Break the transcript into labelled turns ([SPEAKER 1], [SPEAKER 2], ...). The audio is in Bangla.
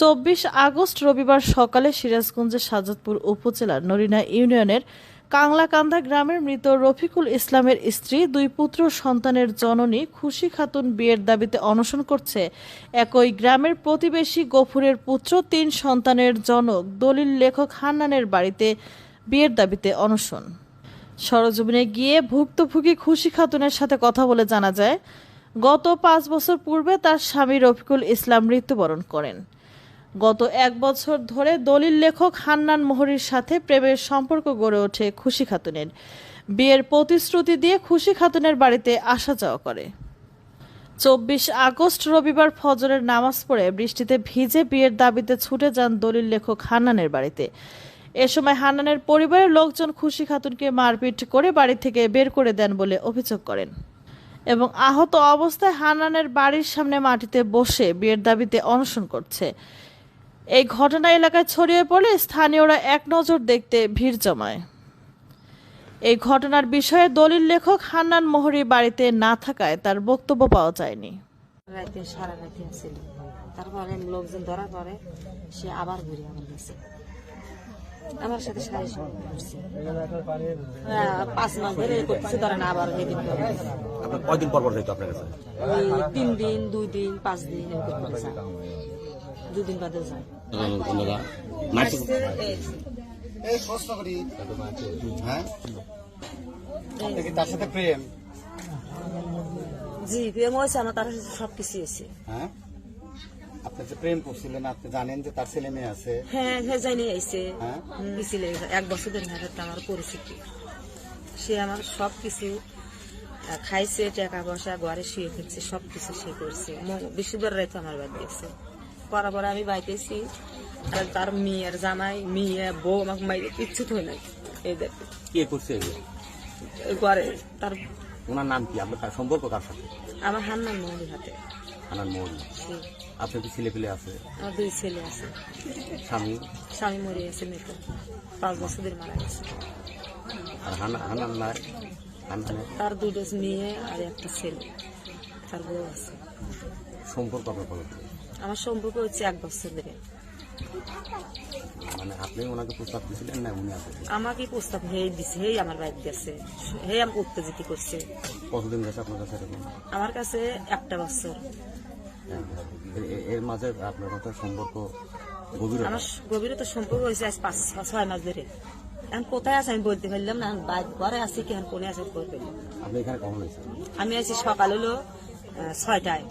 [SPEAKER 1] চব্বিশ আগস্ট রবিবার সকালে সিরাজগঞ্জের সাজাদপুর উপজেলার নরিনা ইউনিয়নের কাংলাকান্দা গ্রামের মৃত রফিকুল ইসলামের স্ত্রী, দুই পুত্র সন্তানের জননী খুশি খাতুন বিয়ের দাবিতে অনশন করছে। একই গ্রামের প্রতিবেশী গফুরের পুত্র, তিন সন্তানের জনক দলিল লেখক হান্নানের বাড়িতে বিয়ের দাবিতে অনশন। সরজমিনে গিয়ে ভুক্তভোগী খুশি খাতুনের সাথে কথা বলে জানা যায়, গত পাঁচ বছর পূর্বে তার স্বামী রফিকুল ইসলাম মৃত্যুবরণ করেন। গত এক বছর ধরে দলিল লেখক হান্নান মোহরির সাথে প্রেমের সম্পর্ক গড়ে ওঠে খুশি খাতুনের। বিয়ের প্রতিশ্রুতি দিয়ে খুশি খাতুনের বাড়িতে আসা যাওয়া করে। চব্বিশ আগস্ট রবিবার ফজরের নামাজ পড়ে বৃষ্টিতে ভিজে বিয়ের দাবিতে ছুটে যান দলিল লেখক হান্নানের বাড়িতে। এ সময় হান্নানের পরিবারের লোকজন খুশি খাতুনকে মারপিট করে বাড়ি থেকে বের করে দেন বলে অভিযোগ করেন। এবং আহত অবস্থায় হান্নানের বাড়ির সামনে মাটিতে বসে বিয়ের দাবিতে অনশন করছে। এই ঘটনা এলাকায় ছড়িয়ে পড়লে স্থানীয়রা এক নজর দেখতে ভিড় জমায়। এই ঘটনার বিষয়ে দলিল লেখক হান্নান মোহরি বাড়িতে না থাকায় তার বক্তব্য পাওয়া যায়নি।
[SPEAKER 2] রাতে সারা রাতে ছিল তারপরে লোকজন ধরার পরে সে আবার ঘুরে আমার গেছে। আমার সাথে সারি করছে হ্যাঁ, পাঁচ মাস ধরে এ করতেছে ধরেন আবার এদিন
[SPEAKER 3] কয়দিন পর পর যাইতো আপনার কাছে?
[SPEAKER 2] তিন দিন দুই দিন পাঁচ দিন এরকম করে যায় দুদিন বাদে যায়।
[SPEAKER 4] এই প্রশ্ন করি। হ্যাঁ? তার সাথে প্রেম?
[SPEAKER 2] জি প্রেম হয়েছে আমার তার সাথে সব কিছু হয়েছে।
[SPEAKER 4] হ্যাঁ? আপনি যে প্রেম করছিলেন আপনি জানেন যে তার ছেলে মেয়ে আছে।
[SPEAKER 2] হ্যাঁ হ্যাঁ জানি আইছে।
[SPEAKER 4] হ্যাঁ?
[SPEAKER 2] গেছিল এক বছর ধরে আমার পরিচিতি। সে আমার সব কিছু খাইছে টাকা পয়সা ঘরে শুয়ে ফেলছে সব কিছু সে করছে। বৃহস্পতিবার রাতে আমার বাড়ি গেছে পরে আমি বাইতেছি। আর তার মেয়ের জামাই মেয়ে বউ আমাকে মাইরে কিচ্ছু থই নাই এই দেখ
[SPEAKER 3] কে করছে এগুলো?
[SPEAKER 2] ঘরে তার
[SPEAKER 3] ওনার নাম কি? আপনার কার- সম্পর্ক কার সাথে?
[SPEAKER 2] আমার হান্নান মহির হাতে।
[SPEAKER 3] আনার মৌরি
[SPEAKER 2] জি,
[SPEAKER 3] আপনার কি ছেলে পেলে আছে?
[SPEAKER 2] আমার দুই ছেলে আছে।
[SPEAKER 3] স্বামী?
[SPEAKER 2] স্বামী মরে গেছে মৃত পাঁচ বছর ধরে মারা গেছে।
[SPEAKER 3] আর হানা হানার নাই? হানানের
[SPEAKER 2] তার দুটো মেয়ে আর একটা ছেলে। তার বউ আছে।
[SPEAKER 3] সম্পর্ক আপনার কত
[SPEAKER 2] আমার সম্পর্ক হচ্ছে এক বছর ধরে।
[SPEAKER 3] মানে আপনি ওনাকে প্রস্তাব দিয়েছিলেন না উনি আসেন
[SPEAKER 2] আমাকে প্রস্তাব হেই দিছে হেই আমার বাড়ি গেছে হেই আমাকে উত্তেজিত করছে।
[SPEAKER 3] কতদিন গেছে আপনার কাছে এরকম?
[SPEAKER 2] আমার কাছে একটা বছর।
[SPEAKER 3] এর- মাঝে আপনার কথা সম্পর্ক গভীর
[SPEAKER 2] আমার গভীরতা সম্পর্ক হয়েছে আজ পাঁচ ছয় মাস ধরে। এখন কোথায় আছে আমি বলতে পারলাম না বাইক ঘরে আছি কি এখন কোনে আছে
[SPEAKER 3] আপনি এখানে কখন
[SPEAKER 2] আমি আছি সকাল হলো ছয়টায়।